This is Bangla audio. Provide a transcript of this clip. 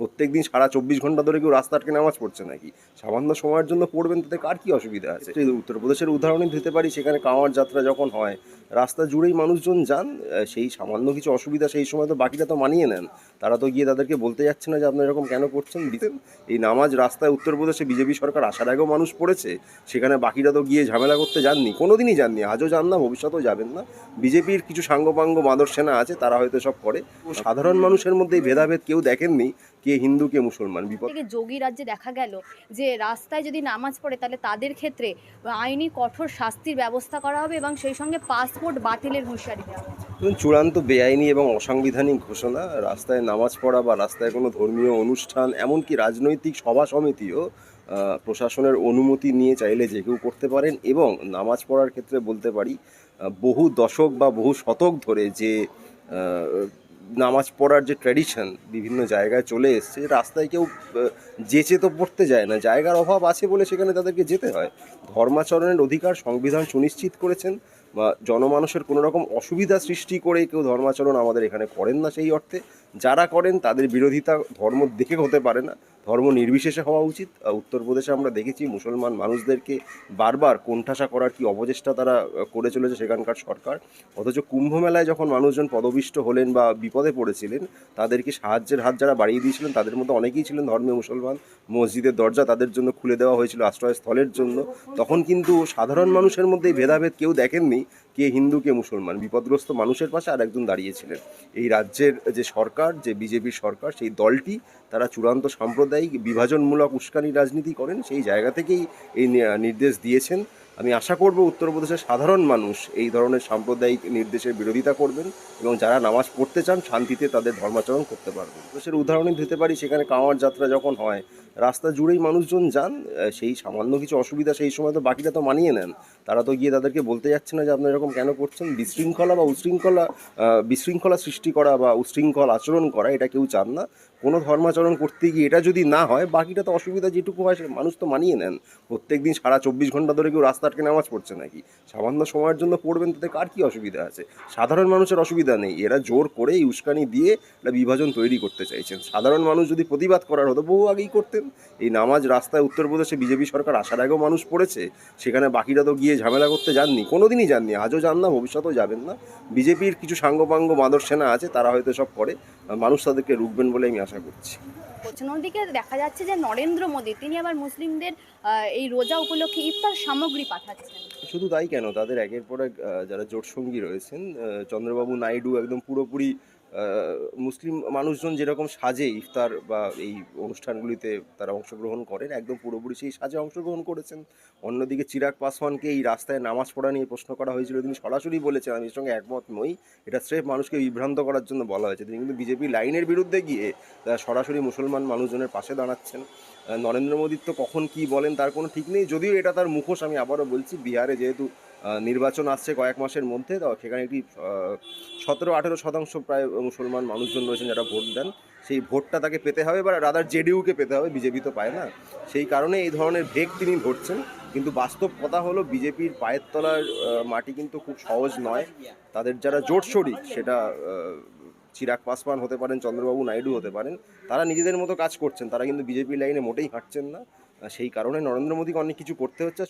প্রত্যেক দিন সারা চব্বিশ ঘণ্টা ধরে কেউ রাস্তা আটকে নামাজ পড়ছে নাকি? সামান্য সময়ের জন্য পড়বেন তাতে কার কী অসুবিধা আছে? উত্তরপ্রদেশের উদাহরণই দিতে পারি সেখানে কাঁওয়ার যাত্রা যখন হয় রাস্তা জুড়েই মানুষজন যান সেই সামান্য কিছু অসুবিধা সেই সময় তো বাকিটা তো মানিয়ে নেন। তারা তো গিয়ে তাদেরকে বলতে যাচ্ছে না যে আপনারা এরকম কেন করছেন? দিতেন এই নামাজ রাস্তায় উত্তরপ্রদেশে বিজেপি সরকার আসার আগেও মানুষ পড়েছে সেখানে বাকিরা তো গিয়ে ঝামেলা করতে যাননি কোনোদিনই যাননি আজও যান না ভবিষ্যতেও যাবেন না। বিজেপির কিছু সাঙ্গপাঙ্গ মাদর সেনা আছে তারা হয়তো সব করে। সাধারণ মানুষের মধ্যে এই ভেদাভেদ কেউ দেখেননি কে হিন্দু কে মুসলমান বিপদ যোগী রাজ্যে দেখা গেল যে রাস্তায় যদি নামাজ পড়ে তাহলে তাদের ক্ষেত্রে আইনি কঠোর শাস্তির ব্যবস্থা করা হবে এবং সেই সঙ্গে পাসপোর্ট বাতিলের হুঁশিয়ারি দেওয়া হবে। চূড়ান্ত বেআইনি এবং অসাংবিধানিক ঘোষণা রাস্তায় নামাজ পড়া বা রাস্তায় কোনো ধর্মীয় অনুষ্ঠান, এমনকি রাজনৈতিক সভা সমিতিও প্রশাসনের অনুমতি নিয়ে চাইলে যে কেউ করতে পারেন এবং নামাজ পড়ার ক্ষেত্রে বলতে পারি বহু দশক বা বহু শতক ধরে যে নামাজ পড়ার যে ট্র্যাডিশন বিভিন্ন জায়গায় চলে এসছে, রাস্তায় কেউ যেচে তো পড়তে যায় না, জায়গার অভাব আছে বলে সেখানে তাদেরকে যেতে হয়। ধর্মাচরণের অধিকার সংবিধান সুনিশ্চিত করেছেন। বা জনমানুষের কোনো রকম অসুবিধা সৃষ্টি করে কেউ ধর্মাচরণ আমাদের এখানে করেন না সেই অর্থে। যারা করেন তাদের বিরোধিতা ধর্ম দেখে হতে পারে না। ধর্ম নির্বিশেষে হওয়া উচিত। উত্তরপ্রদেশে আমরা দেখেছি মুসলমান মানুষদেরকে বারবার কোণঠাসা করার কি অপচেষ্টা তারা করে চলেছে সেখানকার সরকার। অথচ কুম্ভ মেলায় যখন মানুষজন পদবিষ্ট হলেন বা বিপদে পড়েছিলেন, তাদেরকে সাহায্যের হাত যারা বাড়িয়ে দিয়েছিলেন, তাদের মধ্যে অনেকেই ছিলেন ধর্মীয় মুসলমান। মসজিদের দরজা তাদের জন্য খুলে দেওয়া হয়েছিল, আশ্রয়স্থলের জন্য। তখন কিন্তু সাধারণ মানুষের মধ্যে ভেদাভেদ কেউ দেখেননি। কে হিন্দু, কে মুসলমান? বিপদগ্রস্ত মানুষের পাশে আর একজন দাঁড়িয়েছিলেন। এই রাজ্যের যে সরকার, যে বিজেপির সরকার, সেই দলটি তারা চূড়ান্ত সাম্প্রদায়িক বিভাজনমূলক উস্কানি রাজনীতি করেন। সেই জায়গা থেকেই এই নির্দেশ দিয়েছেন। আমি আশা করব উত্তরপ্রদেশের সাধারণ মানুষ এই ধরনের সাম্প্রদায়িক নির্দেশের বিরোধিতা করবেন এবং যারা নামাজ পড়তে চান, শান্তিতে তাদের ধর্মাচরণ করতে পারবেন। দেশের উদাহরণই দিতে পারি, সেখানে কাঁওয়ার যাত্রা যখন হয়, রাস্তা জুড়েই মানুষজন যান সেই সামান্য কিছু অসুবিধা সেই সময় তো বাকিটা তো মানিয়ে নেন। তারা তো গিয়ে তাদেরকে বলতে যাচ্ছে না যে আপনারা এরকম কেন করছেন? বিশৃঙ্খলা বা উশৃঙ্খলা বিশৃঙ্খলা সৃষ্টি করা বা উশৃঙ্খল আচরণ করা, এটা কেউ চান না। কোনো ধর্মাচরণ করতে গিয়ে এটা যদি না হয়, বাকিটা তো অসুবিধা যেটুকু হয় মানুষ তো মানিয়ে নেন। প্রত্যেক দিন সারা চব্বিশ ঘণ্টা ধরে কেউ রাস্তা আটকে নামাজ পড়ছে নাকি? সামান্য সময়ের জন্য পড়বেন তাতে কার কী অসুবিধা আছে? সাধারণ মানুষের অসুবিধা নেই। এরা জোর করে এই উস্কানি দিয়ে একটা বিভাজন তৈরি করতে চাইছেন। সাধারণ মানুষ যদি প্রতিবাদ করার হতো, বহু আগেই করতেন। এই নামাজ রাস্তায় উত্তরপ্রদেশে বিজেপি সরকার আসার আগেও মানুষ পড়েছে। সেখানে বাকিরা তো গিয়ে ঝামেলা করতে যাননি। কোনোদিনই যাননি। আজও যান না, ভবিষ্যতেও যাবেন না। বিজেপির কিছু সাঙ্গপাঙ্গ মাদর সেনা আছে, তারা হয়তো সব করে। মানুষ তাদেরকে রুখবেন বলে আমি আশা করছি। পশ্চিমবঙ্গে অন্যদিকে দেখা যাচ্ছে যে নরেন্দ্র মোদী তিনি আবার মুসলিমদের এই রোজা উপলক্ষে ইফতার সামগ্রী পাঠাচ্ছেন। শুধু তাই কেন? তাদের একের পর এক যারা জোটসঙ্গী রয়েছেন চন্দ্রবাবু নাইডু একদম পুরোপুরি মুসলিম মানুষজন যেরকম সাজে ইফতার বা এই অনুষ্ঠানগুলিতে তারা অংশগ্রহণ করেন, একদম পুরোপুরি সেই সাজে অংশগ্রহণ করেছেন। অন্যদিকে চিরাগ পাসওয়ানকে এই রাস্তায় নামাজ পড়া নিয়ে প্রশ্ন করা হয়েছিল। তিনি সরাসরি বলেছেন, আমি এর সঙ্গে একমত নই। এটা স্রেফ মানুষকে বিভ্রান্ত করার জন্য বলা হয়েছে। তিনি কিন্তু বিজেপি লাইনের বিরুদ্ধে গিয়ে তারা সরাসরি মুসলমান মানুষজনের পাশে দাঁড়াচ্ছেন। নরেন্দ্র মোদীর তো কখন কি বলেন তার কোনো ঠিক নেই। যদিও এটা তার মুখোশ, আমি আবারও বলছি, বিহারে যেহেতু নির্বাচন আসছে কয়েক মাসের মধ্যে, তো সেখানে একটি সতেরো আঠেরো শতাংশ প্রায় মুসলমান মানুষজন রয়েছেন যারা ভোট দেন। সেই ভোটটা তাকে পেতে হবে বা রাদার জেডিউকে পেতে হবে, বিজেপি তো পায় না। সেই কারণে এই ধরনের ভেগ তিনি ধরছেন, কিন্তু বাস্তব কথা হলো বিজেপির পায়ের তলার মাটি কিন্তু খুব সহজ নয়। তাদের যারা জোট শরিক, সেটা চিরাগ পাসওয়ান হতে পারেন, চন্দ্রবাবু নাইডু হতে পারেন, তারা নিজেদের মতো কাজ করছেন। তারা কিন্তু বিজেপি লাইনে মোটেই হাঁটছেন না। সেই কারণে নরেন্দ্র মোদীকে অনেক কিছু করতে হচ্ছে।